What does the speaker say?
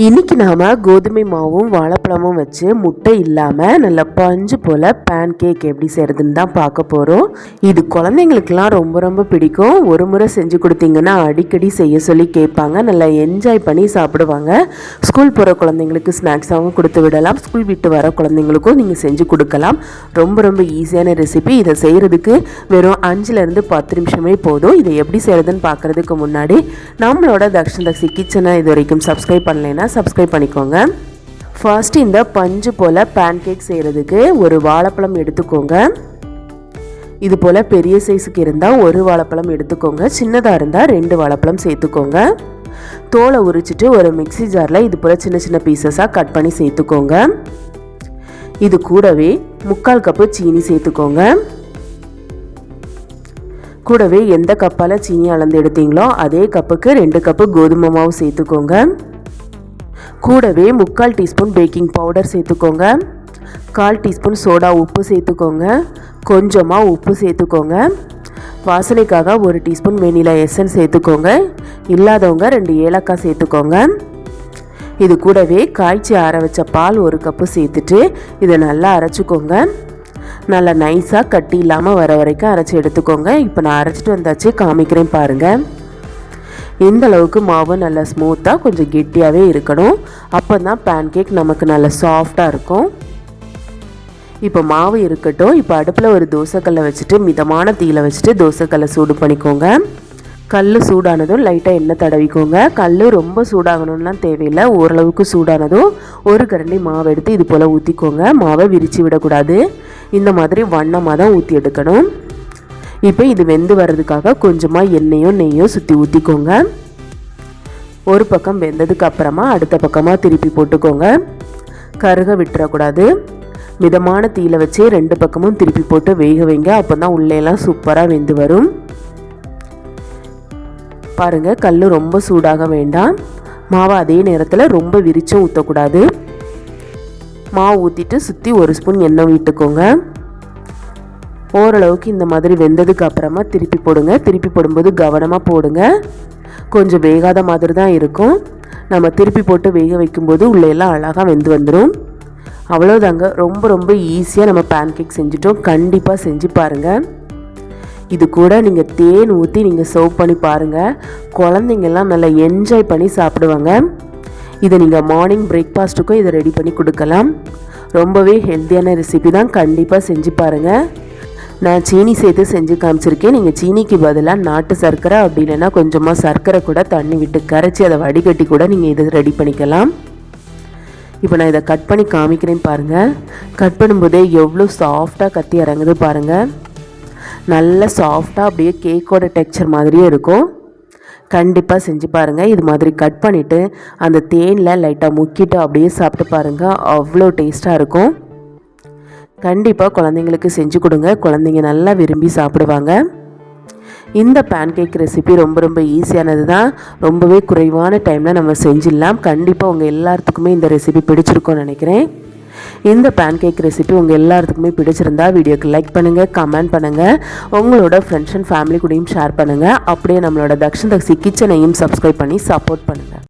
இன்றைக்கி நாம் கோதுமை மாவும் வாழைப்பழமும் வச்சு முட்டை இல்லாமல் நல்ல பஞ்சு போல் பேன் கேக் எப்படி செய்கிறதுன்னு தான் பார்க்க போகிறோம் இது குழந்தைங்களுக்கெல்லாம் ரொம்ப ரொம்ப பிடிக்கும். ஒரு முறை செஞ்சு கொடுத்தீங்கன்னா அடிக்கடி செய்ய சொல்லி கேட்பாங்க. நல்லா என்ஜாய் பண்ணி சாப்பிடுவாங்க. ஸ்கூல் போகிற குழந்தைங்களுக்கு ஸ்நாக்ஸாகவும் கொடுத்து விடலாம். ஸ்கூல் விட்டு வர குழந்தைங்களுக்கும் நீங்கள் செஞ்சு கொடுக்கலாம். ரொம்ப ரொம்ப ஈஸியான ரெசிபி இதை செய்கிறதுக்கு வெறும் அஞ்சுலேருந்து பத்து நிமிஷமே போதும். இதை எப்படி செய்கிறதுன்னு பார்க்குறதுக்கு முன்னாடி நம்மளோட தக்ஷன் தக்ஷி கிச்சனை இது வரைக்கும் சப்ஸ்கிரைப் பண்ணலைன்னா சப்ஸ்கிரைப் பண்ணிக்கோங்க. ஃபர்ஸ்ட் இந்த பஞ்சு போல் பேன்கேக் செய்கிறதுக்கு ஒரு வாழைப்பழம் எடுத்துக்கோங்க. இது போல் பெரிய சைஸுக்கு இருந்தால் ஒரு வாழைப்பழம் எடுத்துக்கோங்க. சின்னதாக இருந்தால் ரெண்டு வாழைப்பழம் சேர்த்துக்கோங்க. தோலை உரிச்சிட்டு ஒரு மிக்சி ஜாரில் இது போல் சின்ன சின்ன பீசஸாக கட் பண்ணி சேர்த்துக்கோங்க. இது கூடவே முக்கால் கப்பு சீனி சேர்த்துக்கோங்க. கூடவே எந்த கப்பால் சீனி அளந்து எடுத்தீங்களோ அதே கப்புக்கு ரெண்டு கப்பு கோதுமை மாவு சேர்த்துக்கோங்க. கூடவே முக்கால் டீஸ்பூன் பேக்கிங் பவுடர் சேர்த்துக்கோங்க. கால் டீஸ்பூன் சோடா உப்பு சேர்த்துக்கோங்க. கொஞ்சமாக உப்பு சேர்த்துக்கோங்க. வாசனைக்காக ஒரு டீஸ்பூன் வெனிலா எசன்ஸ் சேர்த்துக்கோங்க. இல்லாதவங்க ரெண்டு ஏலக்காய் சேர்த்துக்கோங்க. இது கூடவே காய்ச்சி ஆற வச்ச பால் ஒரு கப்பு சேர்த்துட்டு இதை நல்லா அரைச்சிக்கோங்க. நல்லா நைஸாக கட்டி இல்லாமல் வர வரைக்கும் அரைச்சி எடுத்துக்கோங்க. இப்போ நான் அரைச்சிட்டு வந்தாச்சு காமிக்கிறேன் பாருங்கள் இந்த அளவுக்கு மாவு நல்லா ஸ்மூத்தாக கொஞ்சம் கெட்டியாகவே இருக்கணும். அப்போ தான் பேன்கேக் நமக்கு நல்லா சாஃப்டாக இருக்கும். இப்போ மாவு இருக்கட்டும். இப்போ அடுப்பில் ஒரு தோசைக்கல்லை வச்சுட்டு மிதமான தீயில் வச்சுட்டு தோசைக்கல்லை சூடு பண்ணிக்கோங்க. கல் சூடானதும் லைட்டாக எண்ணெய் தடவிக்கோங்க. கல் ரொம்ப சூடாகணும்லாம் தேவையில்லை. ஓரளவுக்கு சூடானதும் ஒரு கரண்டி மாவு எடுத்து இது போல் ஊற்றிக்கோங்க மாவை விரித்து விடக்கூடாது. இந்த மாதிரி வண்ணமாக தான் ஊற்றி எடுக்கணும். இப்போ இது வெந்து வர்றதுக்காக கொஞ்சமாக எண்ணெயும் நெய்யும் சுற்றி ஊற்றிக்கோங்க ஒரு பக்கம் வெந்ததுக்கு அப்புறமா அடுத்த பக்கமாக திருப்பி போட்டுக்கோங்க. கருக விட்டுறக்கூடாது. மிதமான தீயில் வச்சு ரெண்டு பக்கமும் திருப்பி போட்டு வேக வைங்க. அப்போ தான் உள்ளேலாம் சூப்பராக வெந்து வரும். பாருங்கள் கல் ரொம்ப சூடாக வேண்டாம். மாவை அதே நேரத்தில் ரொம்ப விரிச்சும் ஊற்றக்கூடாது மாவு ஊற்றிட்டு சுற்றி ஒரு ஸ்பூன் எண்ணெய் விட்டுக்கோங்க. ஓரளவுக்கு இந்த மாதிரி வெந்ததுக்கு அப்புறமா திருப்பி போடுங்க. திருப்பி போடும்போது கவனமாக போடுங்க. கொஞ்சம் வேகாத மாதிரி தான் இருக்கும். நம்ம திருப்பி போட்டு வேக வைக்கும்போது உள்ளெல்லாம் அழகாக வெந்து வந்துடும் அவ்வளோதாங்க ரொம்ப ரொம்ப ஈஸியாக நம்ம பேன்கேக் செஞ்சுட்டோம். கண்டிப்பாக செஞ்சு பாருங்கள் இது கூட நீங்கள் தேன் ஊற்றி நீங்கள் சர்வ் பண்ணி பாருங்கள் குழந்தைங்கள்லாம் நல்லா என்ஜாய் பண்ணி சாப்பிடுவாங்க. இதை நீங்கள் மார்னிங் பிரேக்ஃபாஸ்ட்டுக்கும் இதை ரெடி பண்ணி கொடுக்கலாம். ரொம்பவே ஹெல்த்தியான ரெசிபி தான். கண்டிப்பாக செஞ்சு பாருங்கள் நான் சீனி சேர்த்து செஞ்சு காமிச்சிருக்கேன். நீங்கள் சீனிக்கு பதிலாக நாட்டு சர்க்கரை அப்படி இல்லைன்னா கொஞ்சமாக சர்க்கரை கூட தண்ணி விட்டு கரைச்சி அதை வடிகட்டி கூட நீங்கள் இதை ரெடி பண்ணிக்கலாம். இப்போ நான் இதை கட் பண்ணி காமிக்கிறேன் பாருங்கள் கட் பண்ணும்போதே எவ்வளோ சாஃப்டாக கத்தி இறங்குது பாருங்கள் நல்ல சாஃப்டாக அப்படியே கேக்கோட டெக்ஸ்சர் மாதிரியே இருக்கும். கண்டிப்பாக செஞ்சு பாருங்கள் இது மாதிரி கட் பண்ணிவிட்டு அந்த தேனில் லைட்டாக முக்கிட்டு அப்படியே சாப்பிட்டு பாருங்கள் அவ்வளோ டேஸ்ட்டாக இருக்கும். கண்டிப்பாக குழந்தைங்களுக்கு செஞ்சு கொடுங்க. குழந்தைங்க நல்லா விரும்பி சாப்பிடுவாங்க. இந்த பேன்கேக் ரெசிபி ரொம்ப ரொம்ப ஈஸியானது தான் ரொம்பவே குறைவான டைமில் நம்ம செஞ்சிடலாம். கண்டிப்பாக உங்கள் எல்லாத்துக்குமே இந்த ரெசிபி பிடிச்சிருக்கோன்னு நினைக்கிறேன். இந்த பேன்கேக் ரெசிபி உங்கள் எல்லாத்துக்குமே பிடிச்சிருந்தா வீடியோக்கு லைக் பண்ணுங்கள் கமெண்ட் பண்ணுங்கள் உங்களோட ஃப்ரெண்ட்ஸ் அண்ட் ஃபேமிலி கூடயும் ஷேர் பண்ணுங்கள் அப்படியே நம்மளோட தக்ஷன் தக்ஷி கிச்சனையும் சப்ஸ்கிரைப் பண்ணி சப்போர்ட் பண்ணுங்கள்